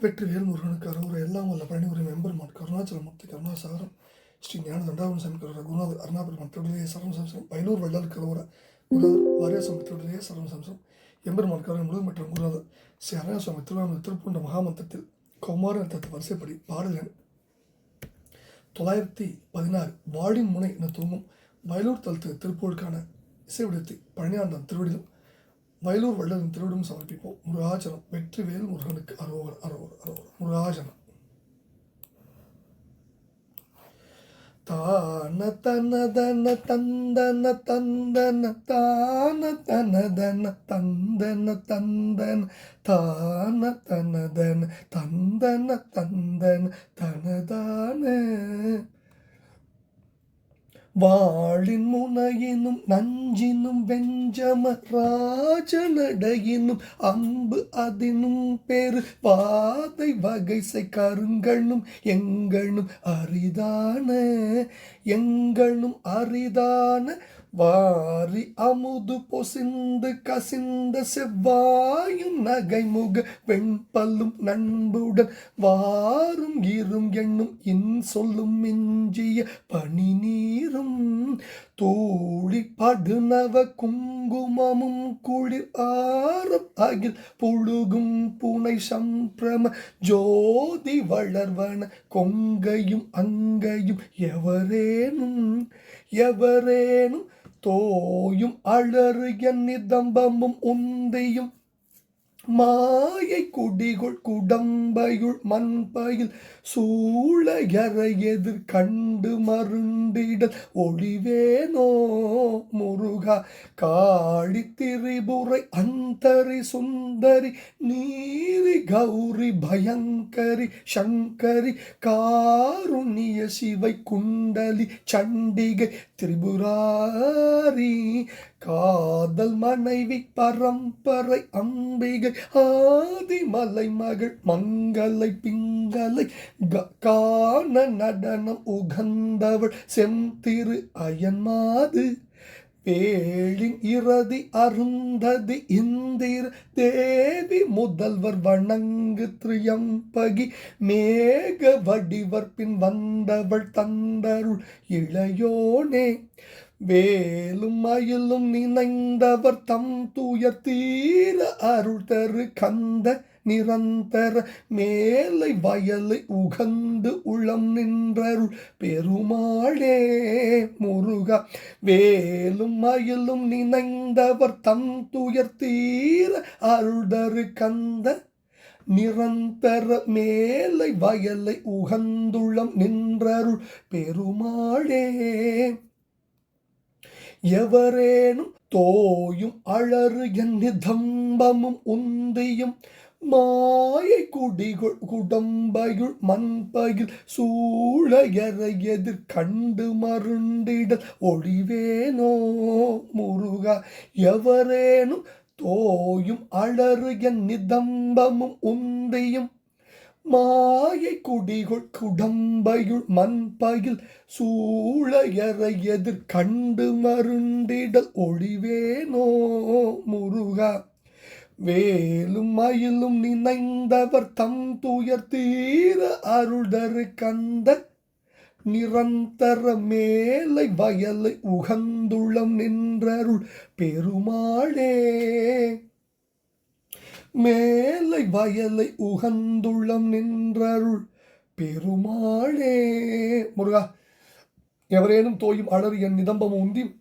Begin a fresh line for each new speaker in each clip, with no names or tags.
வெற்றி வேல்முருகனுக்கு அரோர எல்லாம் வல்ல பழனி உரை மெம்பெருமான் கருணாச்சல முக்தி கருணாசாரம் ஸ்ரீ ஞான தண்டாவன் சாமி கரோர குருநாதர் அருணாபெருமான் திருடலையே சரணம் சம்சம் பைலூர் வள்ளல் கரோர குருநாதர் வாரியாசம் திருடலையே சரவண சம்சம் எம்பெருமான் கரோர முழு மற்றும் குருநாதர் ஸ்ரீ அரணாசுவாமி திருவாரூர் திருப்பூண்ட மகாமந்திரத்தில் கௌமார தத்து வரிசைப்படி பாடல் தொள்ளாயிரத்தி பதினாறு வாழின் முனை என தூங்கும் வயலூர் தலத்து திருப்பூருக்கான இசை இசைவிடத்தை பழனியாண்டம் திருவிடிலும் வயலூர் வள்ளலின் திருவிடம் சமர்ப்பிப்போம். முருகாச்சனம் வெற்றி வேல் முருகனுக்கு அரோவர் அரோவர் அரோவர் முருகாச்சனம் தான தன தன தந்தன தந்தன தான தன தன தந்தன தந்தன தான தன தன தந்தன தந்தன தனதான வாழின் முனையினும் நஞ்சினும் வெஞ்சம ராஜனடையினும் அம்பு அதினும் பேரு பாதை வகைசை கருங்கண்ணும் எங்கண்ணும் அரிதான எங்கண்ணும் அரிதான வாரி அமுது பொசிந்து கசிந்த செவ்வாயும் நகைமுக வெண்பல்லும் நண்புடன் வாரும் இரும் எண்ணும் இன் சொல்லும் மிஞ்சிய பனி நீரும். தோழி படுனவ குங்குமமும் குளிர் ஆறும் அகில் புழுகும் புனை சம்பிரம ஜோதி வளர்வன கொங்கையும் அங்கையும் எவரேனும் எவரேனும் தோயும் அழறு என் நிதம்பமும் உந்தையும். மாயை குடிகுள் குடம்பையுள் மண்பையில் சூழகர எதிர் கண்டு மருண்டிடல். ஒளிவேனோ முருகா காளி திரிபுரை அந்தரி சுந்தரி நீரி கௌரி பயங்கரி சங்கரி காருணிய சிவை குண்டலி சண்டிகை திரிபுரா திரிபுராரி காதல் மனைவி பரம்பரை அம்பிகை ஆதிமலை மகள் மங்களை பிங்களை காண நடனம் உகந்தவள் செந்திரு அயன்மாது வேளின் இறதி அருந்ததி இந்திர தேவி முதல்வர் வணங்கு திரியம்பகி மேக வடிவர் பின் வந்தவள் தந்தருள் இளையோனே வேலும் மயிலும் நினைந்தவர் தம் துயர் தீர அருள் தரு கந்த நிரந்தர மேலை வயலை உகந்து உளம் நின்றருள் பெருமாளே முருகா. வேலும் மயிலும் நினைந்தவர் தம் துயர் தீர அருள்தரு கந்த நிரந்தர மேலை வயலை உகந்துள்ளம் நின்றருள் பெருமாளே எவரேனும் தோயும் அழறு என் நிதம்பமும் உந்தியும் மாயை குடிகுள் குடம்பையுள் மண்பயில் சூழயர எதிர் கண்டு மருண்டிடல் ஒளிவேனோ முருகா? எவரேனும் தோயும் அழறு என் நிதம்பமும் உந்தியும் மாயை குடிகுள் குடம்பையுள் மண்பயில் சூழயர எதிர் கண்டு மருண்டிடல் ஒளிவேனோ முருகா. வேலும் மயிலும் நினைந்தவர் தம் துயர் தீர அருள்தரு கந்த நிரந்தர மேலை வயலை உகந்துளம் நின்றருள் பெருமாளே. மே மேலை வயலை உகந்துள்ளம் நின்றருள். பெருமாளே. முருகா எவரேனும் தோயும் அழறு என் நிதம்பம் உந்தி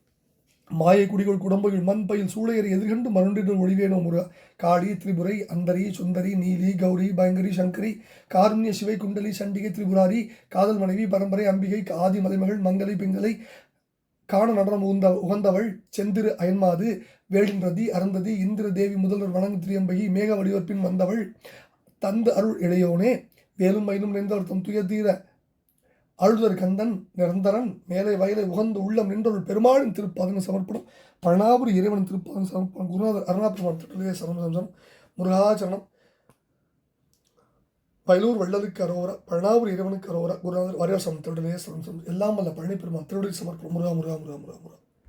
மாயை குடிகள் குடம்பையில் மண்பையில் சூளையரை எதிர்கண்டு மருண்டிடு ஒளிவேனோ முருகா. காளி திரிபுரை அந்தரி சுந்தரி நீலி கௌரி பயங்கரி சங்கரி காருண்ய சிவை குண்டலி சண்டிகை திரிபுராரி காதல் மனைவி பரம்பரை அம்பிகை ஆதி மலைமகள் மங்கலை பிங்களை காண நடனம் உந்த உகந்தவள் செந்திரு அயன்மாது வேளின் அறந்ததி அருந்ததி இந்திர தேவி முதல்வர் வணங்கு திரியம்பகி மேக வடிவற்பின் வந்தவள் தந்து அருள் இளையோனே வேலும் மயிலும் நின்றவர் தம் துயதீர அழுதர் கந்தன் நிரந்தரன் மேலே வயலை உகந்து உள்ளம் நின்றவள் பெருமாளின் திருப்பாதன சமர்ப்பணம் பழனாபுரி இறைவனின் திருப்பாதன சமர்ப்பணம் குருநாதர் அருணாபெருமான் திருடலே சரணம் முருகாச்சரணம் பயிலூர் வள்ளலுக்கு அரோரா பழனாவூர் இறைவனுக்கு அரோரா குருநாதர் வாரியார் சமம் எல்லாம் வல்ல பழனி பெருமான் திருடலை சமர்ப்பணம். முருகா முருகா முருகா முருகா முருகா.